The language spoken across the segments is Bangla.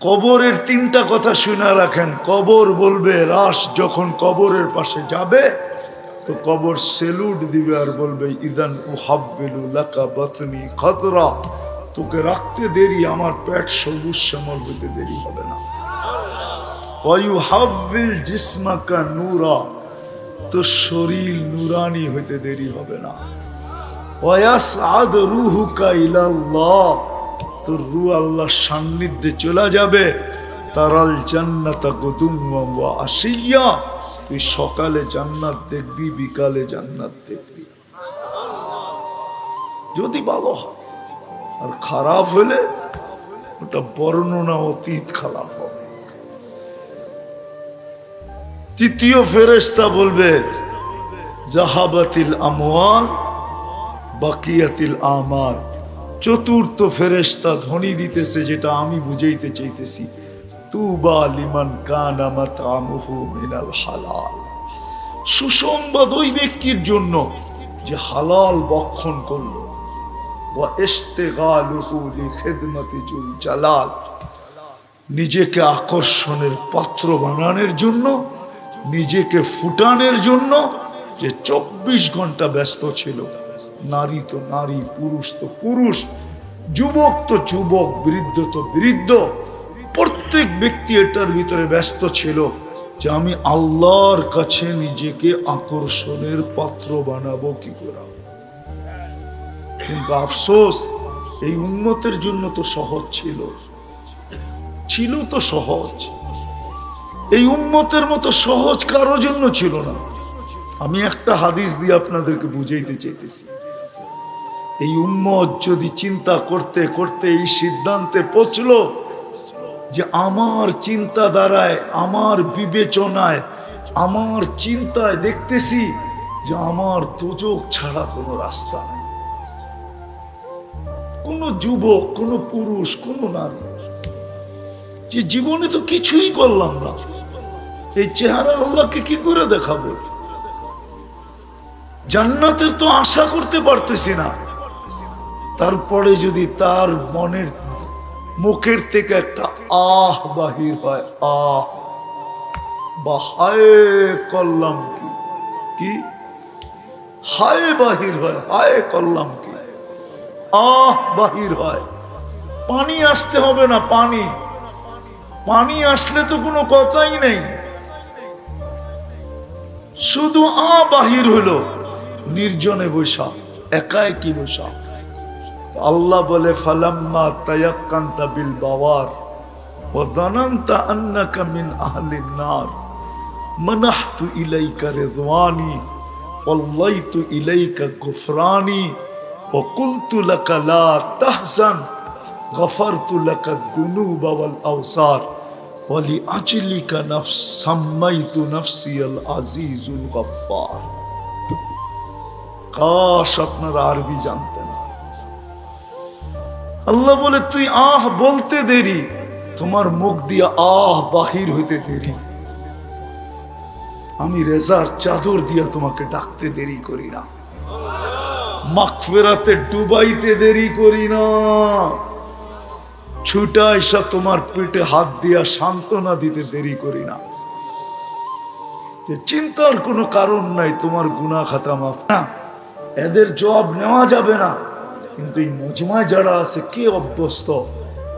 কবরের তিনটা কথা শুনে রাখেন। কবর বলবে, রাস যখন কবরের পাশে যাবে, তো কবর সেলুট দিবে আর বলবে, ইদান উহাব্বিলু লাকা বাতনি খতরা। তোকে রাখতে দেরি, আমার পেট সবুজ শ্যামল হইতে দেরি হবে না। ওয়ুহাব্বিল জিসমাকা নূরা। তোর শরীর নুরানি হইতে দেরি হবে না। ওয়াসআদ রুহুকা ইলাল্লাহ। তোর রু আল্লাহর সান্নিধ্যে চলে যাবে। তারাল জান্নাতা গুদুম ওয়া আশিয়া তুই সকালে জান্নাত দেখবি, বিকালে জান্নাত দেখবি। যদি ভালো হয়, আর খারাপ হলে ওটা বর্ণনা অতীত খারাপ হবে। তৃতীয় ফেরেশতা বলবে, জাহাবাতিল আমওয়াল, বাকিয়াতিল আমাল। চতুর্থ ফেরেশতা ধ্বনি দিতেছে যেটা আমি বুঝাইতে চাইতেছি। তুবা লিমান কানা মিনাল হালাল। সুসংবাদ ওই ব্যক্তির জন্য যে হালাল বক্ষণ করল। জালাল। নিজেকে আকর্ষণের পাত্র বানানোর জন্য, নিজেকে ফুটানোর জন্য যে চব্বিশ ঘণ্টা ব্যস্ত ছিল। নারী তো নারী, পুরুষ তো পুরুষ, যুবক তো যুবক, বৃদ্ধ তো বৃদ্ধ। প্রত্যেক ব্যক্তি এটার ভিতরে ব্যস্ত ছিল যে আমি আল্লাহর কাছে নিজেকে আকর্ষণের পাত্র বানাবো কি করে? কিন্তু আফসোস, এই উন্নতের জন্য তো সহজ ছিল। ছিল তো সহজ। এই উন্মতের মতো সহজ কারও জন্য ছিল না। আমি একটা হাদিস দিয়ে আপনাদেরকে বুঝাইতে চাইতেছি। এই উম্মত যদি চিন্তা করতে করতে এই সিদ্ধান্তে পৌঁছলো যে আমার চিন্তা দ্বারায় আমার বিবেচনায়, আমার চিন্তায় দেখতেছি যে আমার তোজক ছাড়া কোনো রাস্তা নেই। কোনো যুবক, কোনো পুরুষ, কোনো নারী। যে জীবনে তো কিছুই করলাম না। এই চেহারা আল্লাহকে কি করে দেখাবো? জান্নাতের তো আশা করতে পারতেছি না। তারপরে যদি তার মনের, মুখের থেকে একটা আহ বাহির হয়, আহ। বা হায় করলাম কি? কি? হায় বাহির হয়, হায় করলাম কি? আহ বাহির হয়। পানি আসতে হবে না, পানি। পানি আসলে তো কোনো কথাই নেই। শুধু আ বাহির হইল নির্জনে বৈশাখ, একাই কি বৈশা আল্লাহ বলে ফালাম্মা তায়াক্কান্তা বিল বাওয়ার ও জানান্তা আন্নাকা মিন আহলিন নার মানাহতু ইলাইকা রিদওয়ানি ওয়াল্লাইতু ইলাইকা গুফরানি وقلت لك لا تحزن غفرت لك الذنوب والأوصار ولأجلك نفس سميت نفسي العزيز الغفار কাশ আপনারা আরবি জানতেন আল্লাহ বলে, তুই আহ বলতে দেরি। তোমার মুখ দিয়ে আহ বাহির হইতে দেরি। আমি রেজার চাদর দিয়া তোমাকে ডাকতে দেরি করি না। মাকফেরাতে ডুবাইতে দেরি করি না। ছুটা এসা তোমার পেটে হাত দিয়া সান্ত্বনা দিতে দেরি করি না। যে চিন্তার কোনো কারণ নাই, তোমার গুণা খাতা মাফ না। এদের জব নেওয়া যাবে না। কিন্তু এই মজমায় যারা আছে, কে অভ্যস্ত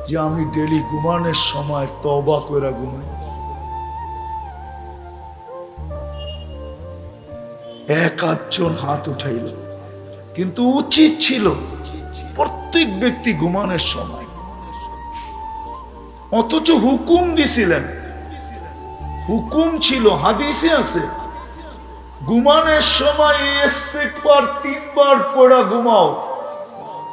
যে আমি ডেলি ঘুমানোর সময় তবা করে ঘুমাই? এক আধজন হাত উঠাইল। কিন্তু উচিত ছিল প্রত্যেক ব্যক্তি ঘুমানোর সময়। অথচ হুকুম দিছিলেন। হুকুম ছিল, হাদিসে আছে, ঘুমানোর সময় তিনবার পড়া ঘুমাও।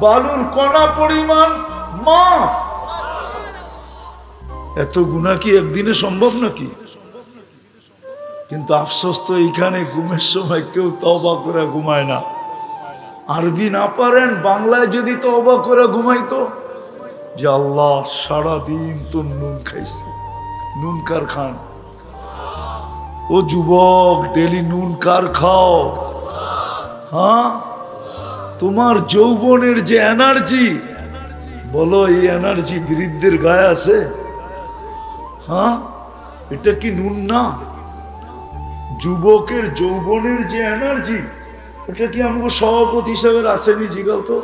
বালুর কণা পরিমাণ মাপ এত গুণা কি একদিনে সম্ভব নাকি? কিন্তু আফসোস তো এইখানে ঘুমের সময় কেউ তবা করে ঘুমায় না। আরবি না পারেন, বাংলায় যদি তবা করে ঘুমাইতো? যে আল্লাহ সারাদিন তো নুন খাইছে। নুন কার খান? ও যুবক, ডেলি নুন কার খাও? হ্যাঁ? তোমার যৌবনের যে এনার্জি, বলো এই এনার্জি বৃদ্ধের গায়ে আছে? হ্যাঁ? এটা কি নুন না? যুবকের যৌবনের যে এনার্জি, এটা কি আমাকে সভাপতি হিসাবে আসেনি জিগাও তো?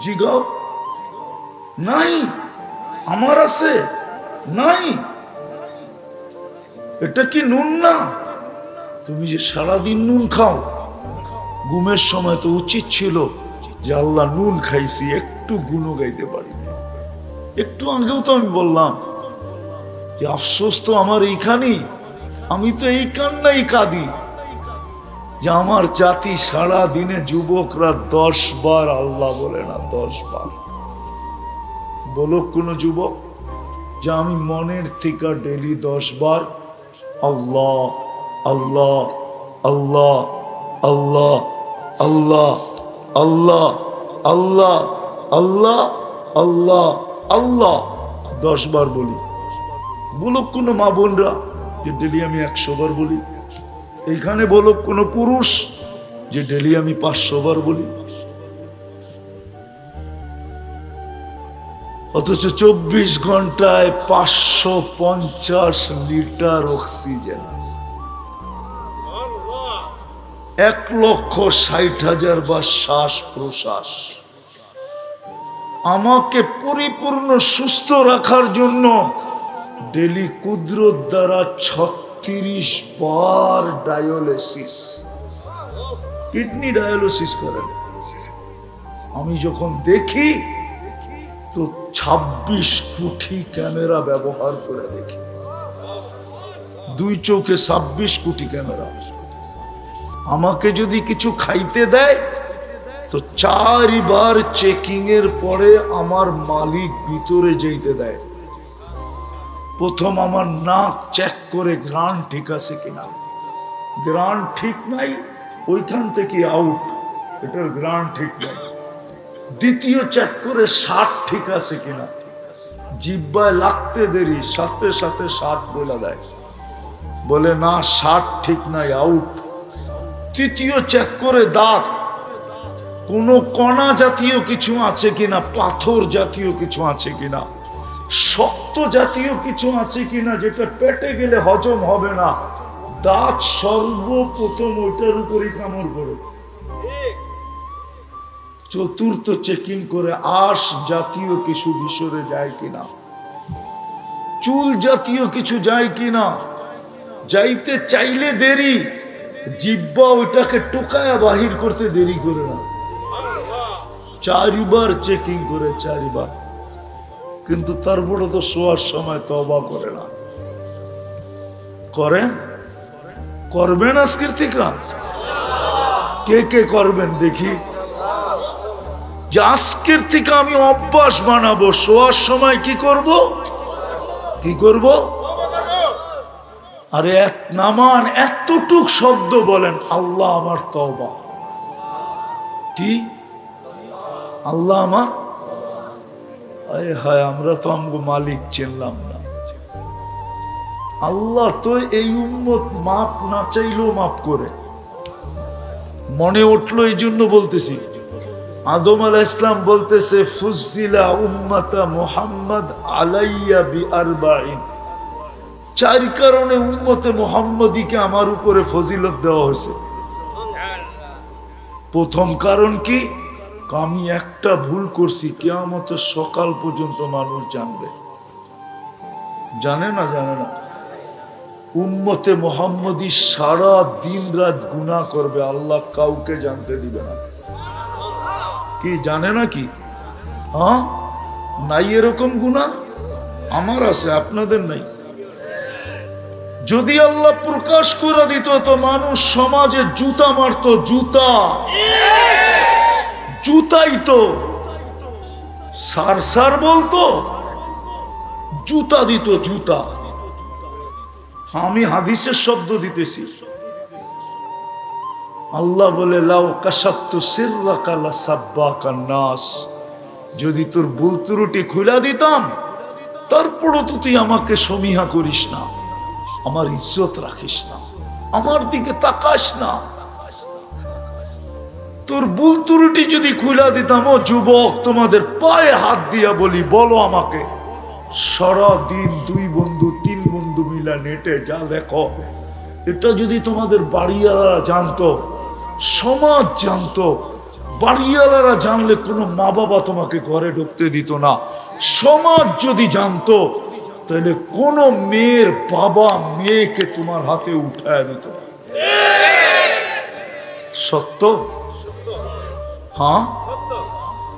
জিগাও? নাই। আমার আছে? নাই। এটা কি নুন না? তুমি যে সারাদিন নুন খাও। ঘুমের সময় তো উচিত ছিল যে আল্লাহ নুন খাইছি, একটু গুণও গাইতে পারি। একটু আগেও তো আমি বললাম যে, আফসোস তো আমার এইখানেই। আমি তো এই কান্নাই কাঁদি। যে আমার জাতি সারা দিনে যুবকরা দশ বার আল্লাহ বলে না, দশ বার। বলো কোন যুবক যে, আমি মনের থেকে ডেলি দশ বার আল্লাহ আল্লাহ আল্লাহ আল্লাহ আল্লাহ আল্লাহ আল্লাহ আল্লাহ আল্লাহ আল্লাহ। দশ বার বলি। বলুক কোনো মা বোনরা, যে ডেলি আমি একশো বার বলি। এইখানে বলুক কোনো পুরুষ, যে ডেলি আমি পাঁচশো বার বলি। অথচ চব্বিশ ঘন্টায় পাঁচশো পঞ্চাশ লিটার অক্সিজেন। এক লক্ষ ষাট হাজার বা শ্বাস প্রশ্বাস। আমাকে পরিপূর্ণ সুস্থ রাখার জন্য ডেলি কুদরত দ্বারা ছত্রিশ বার ডায়ালিসিস। কিডনি ডায়ালিসিস করেন। আমি যখন দেখি, তো ২৬ কোটি ক্যামেরা ব্যবহার করে দেখি। দুই চোখে ২৬ কোটি ক্যামেরা। আমাকে যদি কিছু খাইতে দেয়, তো চারিবার চেকিং এর পরে আমার মালিক ভিতরে যেতে দেয়। প্রথম আমার নাক চেক করে, গ্রান ঠিক আছে কিনা? গ্রান ঠিক নাই, ওইখান থেকে আউট এটার গ্রান ঠিক নাই। দ্বিতীয় চেক করে ষাট ঠিক আছে কিনা? জিব্বায় লাগতে দেরি, সাথে সাথে ষাট বলে দেয়। বলে, না ষাট ঠিক নাই আউট তৃতীয় চেক করে দাঁত। কোন কণা জাতীয় কিছু আছে কিনা, পাথর জাতীয় কিছু আছে কিনা, শক্ত জাতীয় কিছু আছে কিনা যেটা পেটে গেলে হজম হবে না, দাঁত সর্বপ্রথম ওইটার উপরই কামড় করে চতুর্থ চেকিং করে আশ জাতীয় কিছু বিষরে যায় কিনা, চুল জাতীয় কিছু যায় কিনা, যাইতে চাইলে দেরি জিব্বা ওইটাকে টোকায়া বাহির করতে দেরি করে না। চারিবার চেকিং করে চারিবার। কিন্তু তারপরে তো শোয়ার সময় তবা করে না। করেন? করবেন আজকের থেকে? কে কে করবেন দেখি। যে আজকের থেকে আমি অভ্যাস বানাবো, শোয়ার সময় কি করব? কি করব? আরে এক নামান এতটুক শব্দ বলেন, আল্লাহ আমার তবা কি? আল্লাহ আমার? আরে হায়, আমরা তো আমগো মালিক, চিনলাম না। আল্লাহ তো এই উম্মত মাপ না চাইলেও মাপ করে। মনে উঠল এই জন্য বলতেছি, আদম আলাহ ইসলাম বলতেছে, ফুজিলা উম্মাতা মোহাম্মদ আলাইয়া বি আরবাইন চার কারণে উম্মতে মোহাম্মদীকে আমার উপরে ফজিলত দেওয়া হয়েছে। প্রথম কারণ কি? আমি একটা ভুল করছি, কেয়ামতের সকাল পর্যন্ত মানুষ জানবে। জানে না জানে না। উম্মতে মোহাম্মদী সারা দিন রাত গুণা করবে, আল্লাহ কাউকে জানতে দিবে না। কি, জানে না কি? হ্যাঁ? নাই এরকম গুণা আমার আছে, আপনাদের নাই। যদি আল্লাহ প্রকাশ করে দিত তো মানুষ সমাজে জুতা মারতো, জুতা। জুতাই তো। সার সার বলতো, জুতা দিত, জুতা। আমি হাদিসের শব্দ দিতেছি। আল্লাহ বলে সাব্বাকা নাস। যদি তোর ভুল ত্রুটি খুলা দিতাম, তারপরও তো তুই আমাকে সমীহা করিস না। আমার ইজ্জত রাখিস না, আমার দিকে তাকাস না। তোর ভুল ত্রুটি যদি খুলা দিতাম, ও যুবক, তোমাদের পায়ে হাত দিয়া বলি, বলো আমাকে, সারা দিন দুই বন্ধু, তিন বন্ধু মিলা নেটে যা দেখো এটা যদি তোমাদের বাড়িওয়ালারা জানতো, সমাজ জানতো, বাড়িওয়ালারা জানলে কোনো মা বাবা তোমাকে ঘরে ঢুকতে দিত না। সমাজ যদি জানতো তাহলে কোনো মেয়ের বাবা মেয়েকে তোমার হাতে উঠায় দিত। সত্য? হ্যাঁ?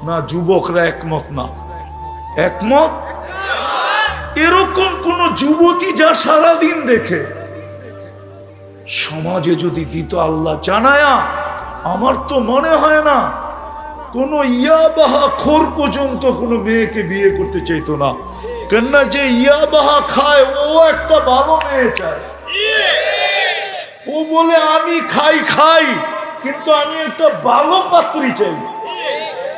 না, যুবকরা একমত না। একমত? এরকম কোন যুবতী যা সারাদিন দেখে। সমাজে যদি দিত আল্লাহ জানায়া, আমার তো মনে হয় না কোন ইয়াবাহা খোর পর্যন্ত কোনো মেয়েকে বিয়ে করতে চাইতো না। কেননা যে ইয়াবাহা খায় ও একটা ভালো মেয়ে চায় ও বলে আমি খাই খাই কিন্তু আমি একটা ভালো পাত্রী চাই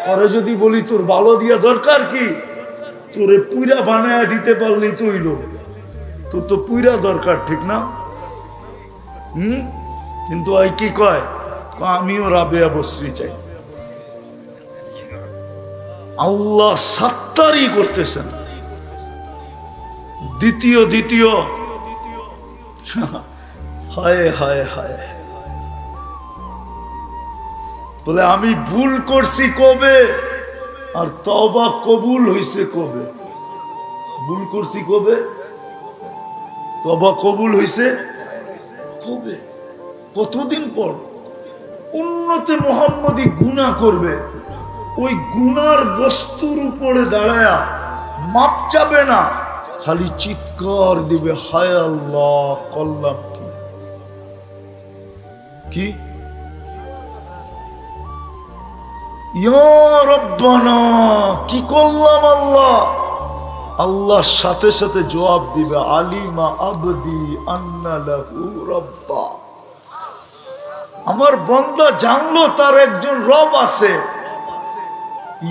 পরে যদি বলি তোর ভালো দিয়া দরকার কি তোরে পুইরা বানায় দিতে পারলি তো হইল তোর তো পুইরা দরকার ঠিক না হুম কিন্তু ওই কি কয় কয়, আমিও রাবেয়া বশ্রী চাই আল্লাহ সাত্তারি করতেছেন দ্বিতীয় দ্বিতীয়। হায় হায় হায় বলে, আমি ভুল করছি কবে? আর তবা কবুল হইছে কবে? ভুল করছি কবে? তবা কবুল হইছে কবে? কতদিন পর? উন্নতে মোহাম্মদী গুণা করবে। ওই গুনার বস্তুর উপরে দাঁড়ায়া মাপ চাবে না। খালি চিৎকার দিবে, হায় আল্লাহ কল্লাম কি? কি? কি করলাম আল্লাহ? আল্লাহর সাথে সাথে জবাব দিবে, আলিমা আবদি রব্বা। আমার বন্দা জানলো তার একজন রব আছে।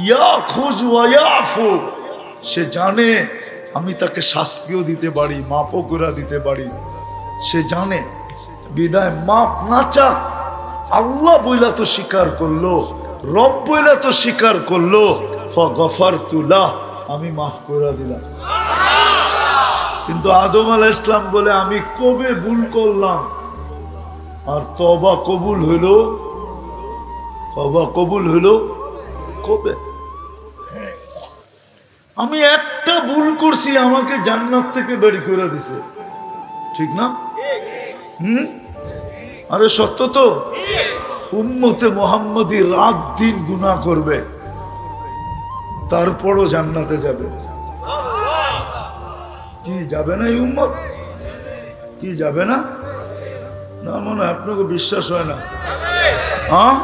ইয়া খুজ সে জানে আমি তাকে শাস্তিও দিতে পারি, মাফও করে দিতে পারি। সে জানে, বিদায় মাপ না চাক, আল্লাহ বইলা তো স্বীকার করল, রব বইলা তো স্বীকার করল ফগফার তুলা আমি মাফ করে দিলাম। কিন্তু আদম আলা ইসলাম বলে, আমি কবে ভুল করলাম? আর তবা কবুল হইল? তবা কবুল হইল কবে? আমি একটা ভুল করছি, আমাকে জান্নাত থেকে বেরি করে দিছে। ঠিক না? হুম? আরে সত্য তো? উম্মতে মোহাম্মদী রাত দিন গুনাহ করবে, তারপরও জান্নাতে যাবে। কি যাবে না এই উম্মত? কি যাবে না? না, মনে আপনাকে বিশ্বাস হয় না। হ্যাঁ?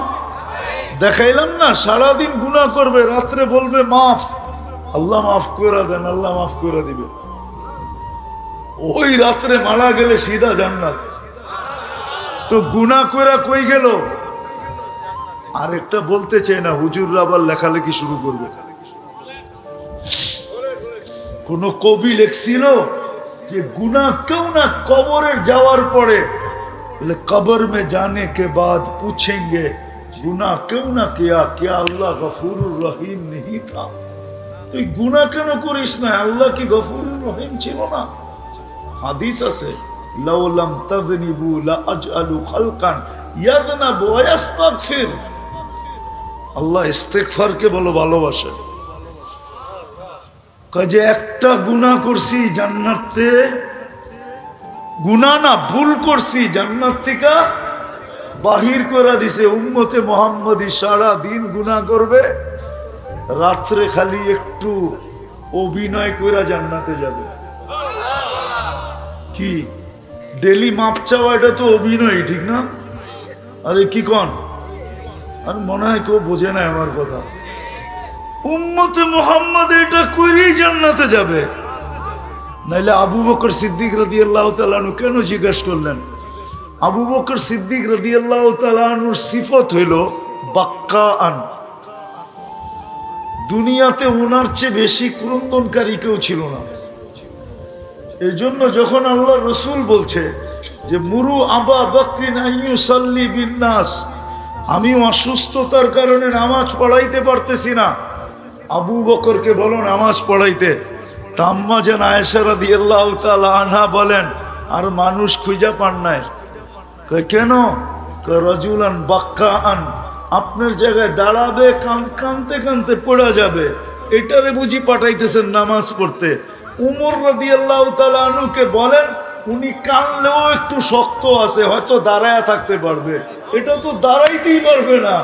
দেখাইলাম না, সারাদিন গুনাহ করবে, রাত্রে বলবে, মাফ। আল্লাহ মাফ করে দেন, আল্লাহ মাফ করে দিবে। ওই রাত্রে মারা গেলে সিধা জান্নাত। তো গুণা করে কই গেল? আর একটা বলতে চাই না, হুজুররা আবার লেখালেখি শুরু করবে। কোন কবি লেখছিল যে গুণা কেউ না কবরে যাওয়ার পরে কবর মে জানে কে বাদ পুছেঙ্গে গুনা কেউ না কিয়া কিয়া আল্লাহ গফুর রহিম নেই থা। তুই গুনাহ কেন করিস না? আল্লাহ কি গফুর রহিম ছিল না? হাদিস আছে খালকান আল্লাহ বলো ভালোবাসে। কাজে একটা করছি না, ভুল করছি জান্নাত থেকে বাহির করে দিছে, উম্মতে মোহাম্মদী সারা দিন গুনাহ করবে। রাত্রে খালি একটু অভিনয় করে জান্নাতে যাবে। কি? ডেলি মাপ চাওয়া এটা তো অভিনয়, ঠিক না? আরে কি কন? আর মনে হয় কেউ বোঝে না আমার কথা। উম্মতে মোহাম্মদ এটা করেই জান্নাতে যাবে। নাইলে আবু বকর সিদ্দিক রদি আল্লাহ তালানু কেন জিজ্ঞেস করলেন? আবু বকর সিদ্দিক রদি আল্লাহ তালানুর সিফত হইল বাক্কা আন দুনিয়াতে ওনার চেয়ে বেশি ক্রন্দনকারী কেউ ছিল না। এই জন্য যখন আল্লাহ রসুল বলছে যে, মুরু আবা বকরি সাল্লি বিন্যাস আমি অসুস্থতার কারণে নামাজ পড়াইতে পারতেছি না। আবু বকরকে বলো নামাজ পড়াইতে। তাম্মা যেন আয়েশারা দিয়ে আল্লাহ আনহা বলেন, আর মানুষ খুঁজা পান নাই। কেন? রজুলান বাক্কা আন আপনার জায়গায় দাঁড়াবে, কান, কানতে কানতে পড়া যাবে। এটারে বুঝি পাঠাইতেছেন নামাজ পড়তে। উমর রাদি আল্লাহ আনুকে বলেন, উনি কানলেও একটু শক্ত আছে, হয়তো দাঁড়ায় থাকতে পারবে। এটা তো দাঁড়াইতেই পারবে না।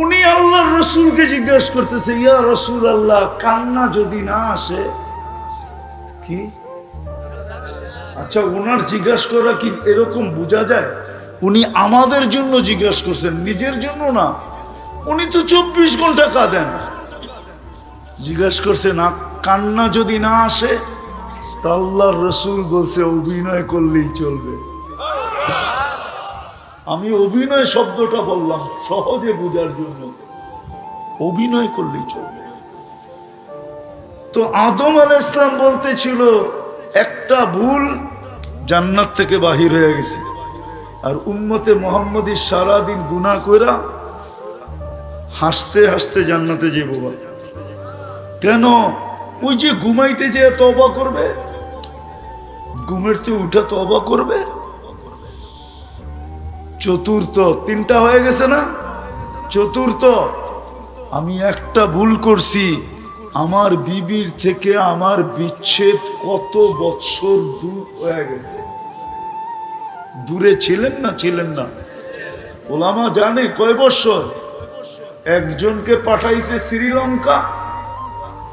উনি আল্লাহ রসুলকে জিজ্ঞেস করতেছে, ইয়া রসুল আল্লাহ কান্না যদি না আসে, কি? আচ্ছা ওনার জিজ্ঞাসা করা কি এরকম বোঝা যায়? উনি আমাদের জন্য জিজ্ঞেস করছেন, নিজের জন্য না? উনি তো চব্বিশ ঘণ্টা কাঁদেন। জিজ্ঞেস করছে, না, কান্না যদি না আসে, তা আল্লাহর রসুল বলছে, অভিনয় করলেই চলবে। আমি অভিনয় শব্দটা বললাম, সহজে বোঝার জন্য। অভিনয় করলেই চলবে। তো আদম আল ইসলাম বলতে ছিল একটা ভুল জান্নাত থেকে বাহির হয়ে গেছে। আর উম্মতে মোহাম্মদী সারাদিন গুণা কইরা হাসতে হাসতে জান্নাতে যে বাবা কেন? ওই যে ঘুমাইতে যে তবা করবে, ঘুমের তো উঠা তবা করবে, চতুর্থ, তিনটা হয়ে গেছে না? চতুর্থ, আমি একটা ভুল করছি। আমার বিবির থেকে আমার বিচ্ছেদ কত বৎসর দূর হয়ে গেছে? দূরে ছিলেন না ছিলেন না। ওলামা জানে কয় বৎসর একজনকে পাঠাইছে শ্রীলঙ্কা।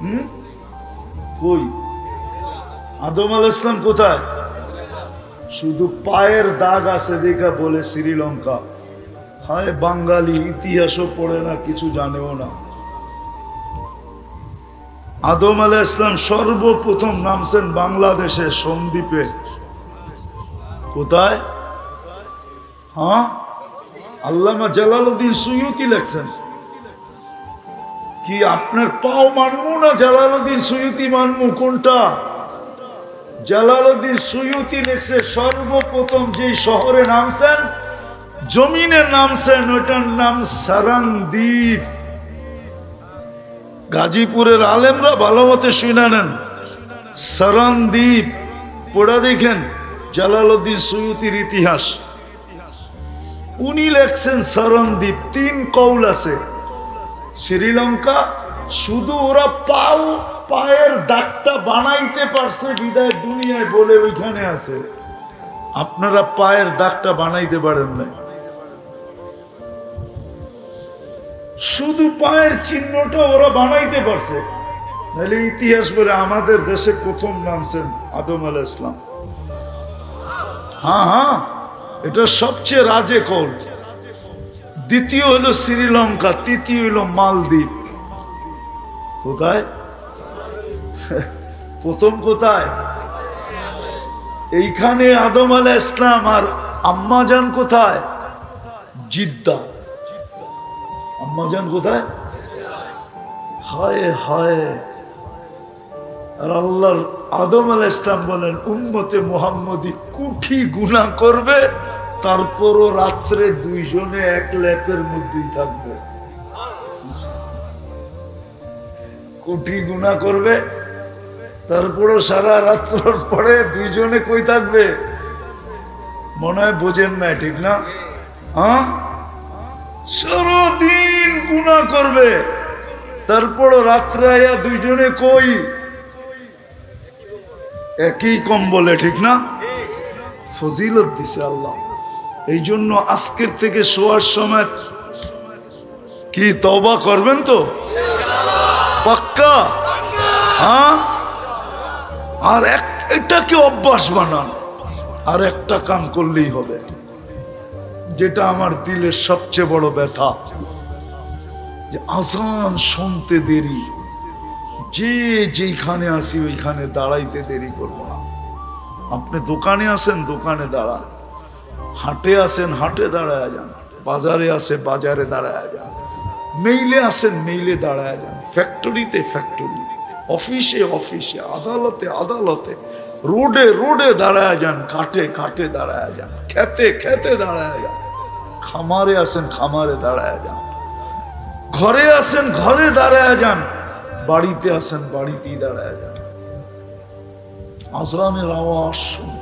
হুম? কই? আদম আল ইসলাম কোথায়? শুধু পায়ের দাগ আছে দেখা বলে শ্রীলঙ্কা। হায় বাঙালি, ইতিহাসও পড়ে না, কিছু জানেও না। আদম আলাহ ইসলাম সর্বপ্রথম নামছেন বাংলাদেশে সন্দ্বীপে। কোথায়? হ্যাঁ? আল্লামা জালালউদ্দিন সুয়ুতি লেখছেন। কি আপনার পাও মানবো না জালালউদ্দিন সুয়ুতি মানবো? কোনটা? জালালউদ্দিন সুয়ুতি লেখছে, সর্বপ্রথম যে শহরে নামছেন, জমিনে নামছেন, ওইটার নাম সারাংদ্বীপ গাজীপুরের আলেমরা ভালো মতে শুনে নেন। সারানদ্বীপ পড়া দেখেন, জালালউদ্দিন সুয়ুতির ইতিহাস। উনি লেখছেন সারণদ্বীপ তিন কৌল আছে। শ্রীলঙ্কা, শুধু ওরা পাও, পায়ের দাগটা বানাইতে পারছে, বিদায় দুনিয়ায় বলে ওইখানে আছে। আপনারা পায়ের দাগটা বানাইতে পারেন না শুধু পায়ের চিহ্নটা ওরা বানাইতে পারছে। তাহলে ইতিহাস বলে আমাদের দেশে প্রথম নামছেন আদম আল ইসলাম হ্যাঁ হ্যাঁ। এটা সবচেয়ে রাজে কল। দ্বিতীয় হলো শ্রীলঙ্কা, তৃতীয় হলো মালদ্বীপ। কোথায়? প্রথম কোথায়? এইখানে আদম আল ইসলাম আর আম্মাজান কোথায়? জিদ্দা। আম্মাজান কোথায়? হায় হায়। আর আল্লাহর আদম আল ইসলাম বলেন, উম্মতে মোহাম্মদী কুঠি গুণা করবে তারপরও রাত্রে দুইজনে এক ল্যাপের মধ্যেই থাকবে। কোটি গুণা করবে, তারপরও সারা রাত্র পরে দুইজনে কই থাকবে? মনে হয় বোঝেন না, ঠিক না? হ্যাঁ? সারাদিন গুণা করবে তারপর রাত্রে আয়া দুইজনে কই? একই কম বলে ঠিক না? ফজিলত দিছে আল্লাহ। এই জন্য আজকের থেকে শোয়ার সময় কি তবা করবেন তো? পাক্কা? হ্যাঁ? আর এক, এটাকে অভ্যাস বানান। আর একটা কাম করলেই হবে। যেটা আমার দিলের সবচেয়ে বড় ব্যথা। যে আজান শুনতে দেরি। যে যেইখানে আসি ওইখানে দাঁড়াইতে দেরি করব না। আপনি দোকানে আসেন, দোকানে দাঁড়ান। হাটে আসেন, হাটে দাঁড়ায় যান। বাজারে আসে বাজারে দাঁড়ায় যান। মেইলে আসেন, মেইলে দাঁড়ায় যান। ফ্যাক্টরিতে ফ্যাক্টরি। অফিসে অফিসে, আদালতে আদালতে, রোডে রোডে দাঁড়ায় যান কাটে কাটে দাঁড়ায় যান। খেতে খেতে দাঁড়ায় যান। খামারে আসেন, খামারে দাঁড়ায় যান। ঘরে আসেন, ঘরে দাঁড়ায় যান। বাড়িতে আসেন, বাড়িতেই দাঁড়ায় যান। আজরামের আওয়াজ দেরি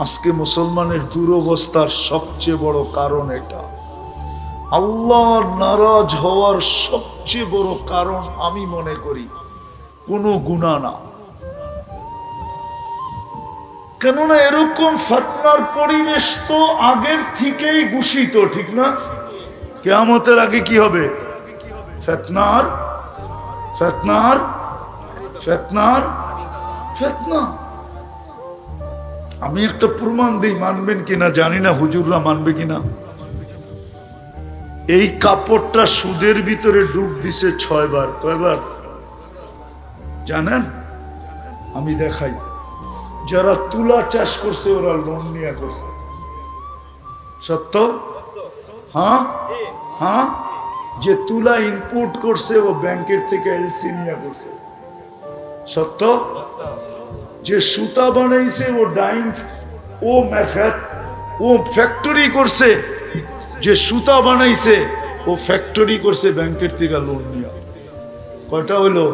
আজকে মুসলমানের দুরবস্থার সবচেয়ে বড় কারণ এটা। আল্লাহ নারাজ হওয়ার সবচেয়ে বড় কারণ আমি মনে করি, কোনো গুণা না। কেননা এরকম ফাতনার পরিবেশ তো আগের থেকেই ঘুষিত ঠিক না? কেয়ামতের আগে কি হবে? ফেতনার ফেতনার ফেতনার, ফেতনা। আমি একটা প্রমাণ দিই, মানবেন কিনা জানি না, হুজুররা মানবে কিনা। এই কাপড়টা সুদের ভিতরে ডুব দিছে ছয়বার। কয়বার? জানেন? আমি দেখাই। যারা তুলা চাষ করছে, ওরা লোন নিয়ে করছে। সত্য? হ্যাঁ? হ্যাঁ? যে তুলা ইনপুট করছে, ও ব্যাংকের থেকে এলসি নিয়ে করছে। সত্য? যে সুতা বানাইছে, ও ডাইন, ও ও ফ্যাক্টরি করছে। যে সুতা বানাইছে, ও ফ্যাক্টরি করছে ব্যাংকের থেকে লোন নিয়ে। কয়টা হইল?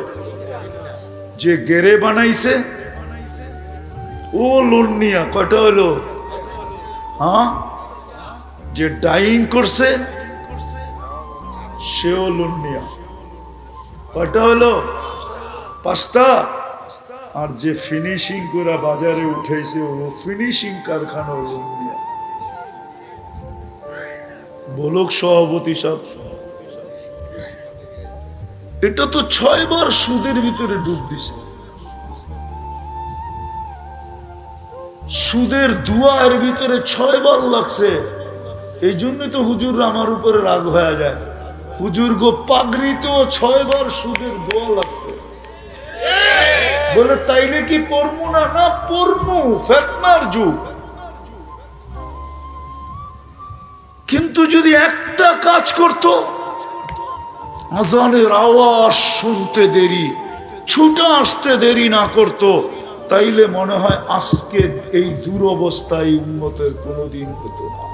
যে গেরে বানাইছে, ও লোন নিয়া। কয়টা হইল? হ্যাঁ? যে ডাইং করছে, সেও লোন নিয়া। কয়টা হলো পাঁচটা। আর যে ফিনিশিং করে বাজারে উঠেছে, ও ফিনিশিং কারখানা নিয়া বলক সভাপতি সব এটা তো ছয়বার সুদের ভিতরে ডুব দিছে। সুদের দুয়ার ভিতরে ছয়বার লাগছে। এই জন্যই তো হুজুর আমার উপরে রাগ হয়ে যায়। হুজুর গো পাগড়িতেও ছয়বার সুদের দোয়া লাগছে। বলে, তাইলে কি পড়মু না? না, পড়মু। ফেতনার যুগ। কিন্তু যদি একটা কাজ করত, আজানের আওয়াজ শুনতে দেরি, ছুটে আসতে দেরি না করত, তাইলে মনে হয় আজকে এই দুরবস্থায় উন্নতের কোনোদিন হতো না।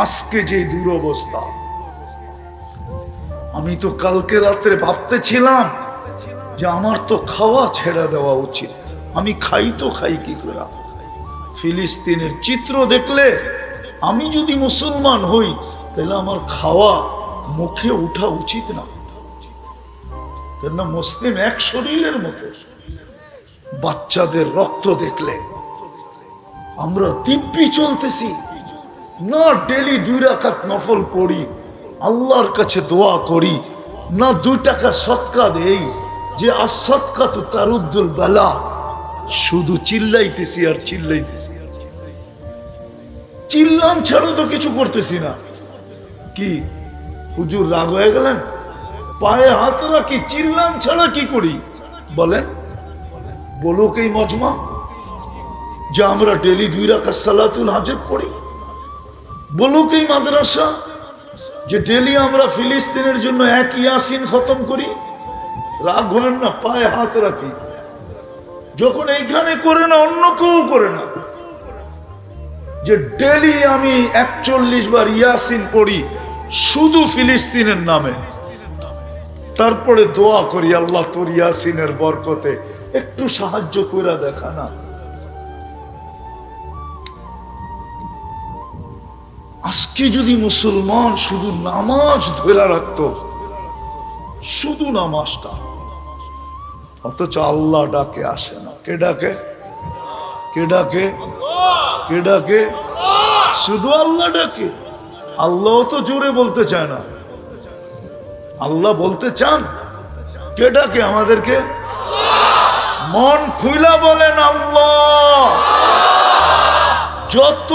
আজকে যে দুরবস্থা। আমি তো কালকে রাত্রে ভাবতেছিলাম যে আমার তো খাওয়া ছেড়ে দেওয়া উচিত। আমি খাই তো খাই কি করে? ফিলিস্তিনের চিত্র দেখলে আমি যদি মুসলমান হই, তাহলে আমার খাওয়া মুখে উঠা উচিত না। কেননা মুসলিম এক শরীরের মতো। বাচ্চাদের রক্ত দেখলে আমরা দিব্যি চলতেছি। না ডেলি দুই রাখাত নফল পড়ি, আল্লাহর কাছে দোয়া করি, না দুই টাকা সৎকা দেই যে আসৎকা তো তারুদ্দুল বেলা। শুধু চিল্লাইতেছি আর চিল্লাইতেছি। চিল্লাম ছাড়া তো কিছু করতেছি না। কি, হুজুর রাগ হয়ে গেলেন? পায়ে হাত রাখি, চিল্লাম ছাড়া কি করি? বলেন, বলুক এই মজমা যে আমরা ডেলি দুই রাখা সালাতুল হাজত পড়ি। বলুক এই মাদ্রাসা যে ডেলি আমরা ফিলিস্তিনের জন্য এক ইয়াসিন খতম করি। রাগ না, পায়ে হাত রাখি। যখন এইখানে করে না, অন্য কেউ করে না। যে ডেলি আমি একচল্লিশ বার ইয়াসিন পড়ি শুধু ফিলিস্তিনের নামে। তারপরে দোয়া করি, আল্লাহ তোর ইয়াসিনের বরকতে একটু সাহায্য করে দেখা না। আজকে যদি মুসলমান শুধু নামাজ ধরে রাখতো, শুধু নামাজটা অথচ আল্লাহ ডাকে, আসে না। কে ডাকে? কে ডাকে? কে ডাকে? শুধু আল্লাহ ডাকে। আল্লাহ তো জোরে বলতে চায় না। আল্লাহ বলতে চান। কে ডাকে আমাদেরকে? মন খুইলা বলেন আল্লাহ। যত